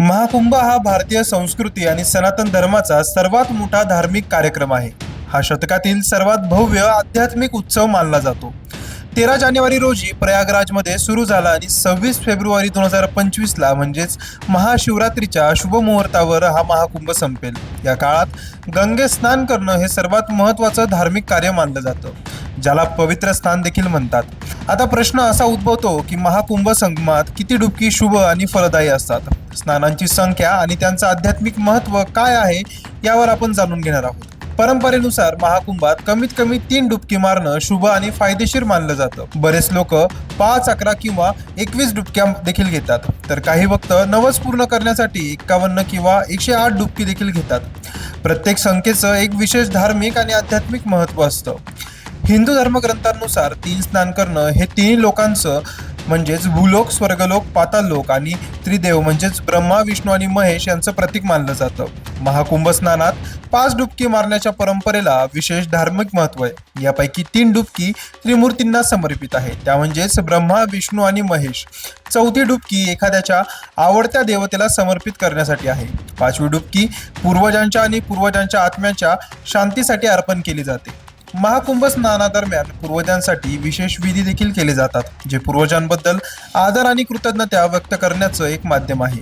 महाकुंभ हा भारतीय संस्कृती आणि सनातन धर्माचा सर्वात मोठा धार्मिक कार्यक्रम आहे. हा शतकातील सर्वात भव्य आध्यात्मिक उत्सव मानला जातो. तेरा जानेवारी रोजी प्रयागराजमध्ये सुरू झाला आणि सव्वीस फेब्रुवारी दोन हजार पंचवीसला म्हणजेच महाशिवरात्रीच्या शुभ मुहूर्तावर हा महाकुंभ संपेल. या काळात गंगे स्नान करणं हे सर्वात महत्त्वाचं धार्मिक कार्य मानलं जातं. ज्याला पवित्र स्थान देखील म्हणतात. आता प्रश्न असा उद्भवतो की महाकुंभ संगमात किती डुबकी शुभ आणि फलदायी असतात? स्नानांची संख्या आणि त्यांचं आध्यात्मिक महत्त्व काय आहे यावर आपण जाणून घेणार आहोत. परंपरेनुसार महाकुंभात कमीत कमी तीन डुबकी मारणं शुभ आणि फायदेशीर मानलं जातं. बरेच लोक पाच अकरा किंवा एकवीस डुबक्या देखील घेतात. तर काही भक्त नवस पूर्ण करण्यासाठी एक्कावन्न किंवा एकशे आठ डुबकी देखील घेतात. प्रत्येक संख्येचं एक विशेष धार्मिक आणि आध्यात्मिक महत्त्व असतं. हिंदू धर्मग्रंथांनुसार तीन स्नान करणं हे तिन्ही लोकांचं म्हणजेच भूलोक स्वर्गलोक पातालोक आणि त्रिदेव म्हणजेच ब्रह्मा विष्णू आणि महेश यांचं प्रतीक मानलं जातं. महाकुंभ स्नानात पाच डुबकी मारण्याच्या परंपरेला विशेष धार्मिक महत्त्व आहे. यापैकी तीन डुबकी त्रिमूर्तींना समर्पित आहे. त्या म्हणजेच ब्रह्मा विष्णू आणि महेश. चौथी डुबकी एखाद्याच्या आवडत्या देवतेला समर्पित करण्यासाठी आहे. पाचवी डुबकी पूर्वजांच्या आणि पूर्वजांच्या आत्म्याच्या शांतीसाठी अर्पण केली जाते. महाकुंभ स्नानादरम्यान पूर्वजांसाठी विशेष विधी देखील केले जातात जे पूर्वजांबद्दल आदर आणि कृतज्ञता व्यक्त करण्याचं एक माध्यम आहे.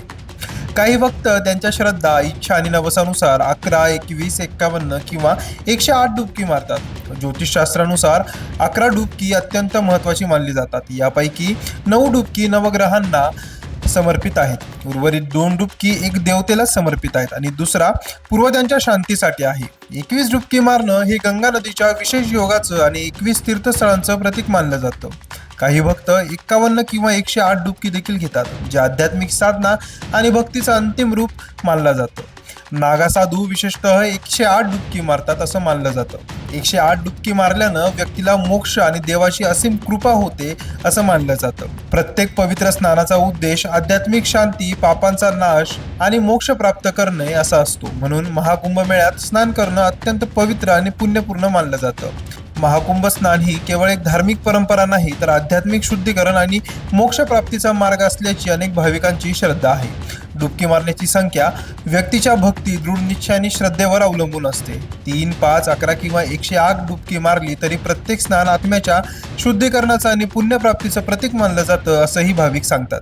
काही भक्त त्यांच्या श्रद्धा इच्छा आणि नवसानुसार अकरा एकवीस एक्कावन्न किंवा एकशे आठ डुबकी मारतात. ज्योतिषशास्त्रानुसार अकरा डुबकी अत्यंत महत्त्वाची मानली जातात. यापैकी नऊ डुबकी नवग्रहांना समर्पित आहेत. उर्वरित दोन डुबकी एक देवतेला समर्पित आहेत आणि दुसरा पूर्वजांच्या शांतीसाठी आहे. एकवीस डुबकी मारणं हे गंगा नदीच्या विशेष योगाचं आणि एकवीस तीर्थस्थळांचं प्रतीक मानलं जातं. काही भक्त एक्कावन्न किंवा एकशे आठ डुबकी देखील घेतात जे आध्यात्मिक साधना आणि भक्तीचं अंतिम रूप मानलं जातं. नागासाधू विशेषतः एकशे आठ डुबकी मारतात असं मानलं जातं. एकशे आठ डुबकी मारल्यानं व्यक्तीला मोक्ष आणि देवाची असीम कृपा होते असं मानलं जातं. प्रत्येक पवित्र स्नानाचा उद्देश आध्यात्मिक शांती पापांचा नाश आणि मोक्ष प्राप्त करणे असा असतो. म्हणून महाकुंभ मेळ्यात स्नान करणं अत्यंत पवित्र आणि पुण्यपूर्ण मानलं जातं. महाकुंभ स्नान ही केवळ एक धार्मिक परंपरा नाही तर आध्यात्मिक शुद्धीकरण आणि मोक्षप्राप्तीचा मार्ग असल्याची अनेक भाविकांची श्रद्धा आहे. डुबकी मारण्याची संख्या व्यक्तीच्या भक्ती दृढ निश्चय आणि श्रद्धेवर अवलंबून असते. तीन पाच अकरा किंवा एकशे आठ डुबकी मारली तरी प्रत्येक स्नान आत्म्याच्या शुद्धीकरणाचं आणि पुण्यप्राप्तीचं प्रतीक मानलं जातं असंही भाविक सांगतात.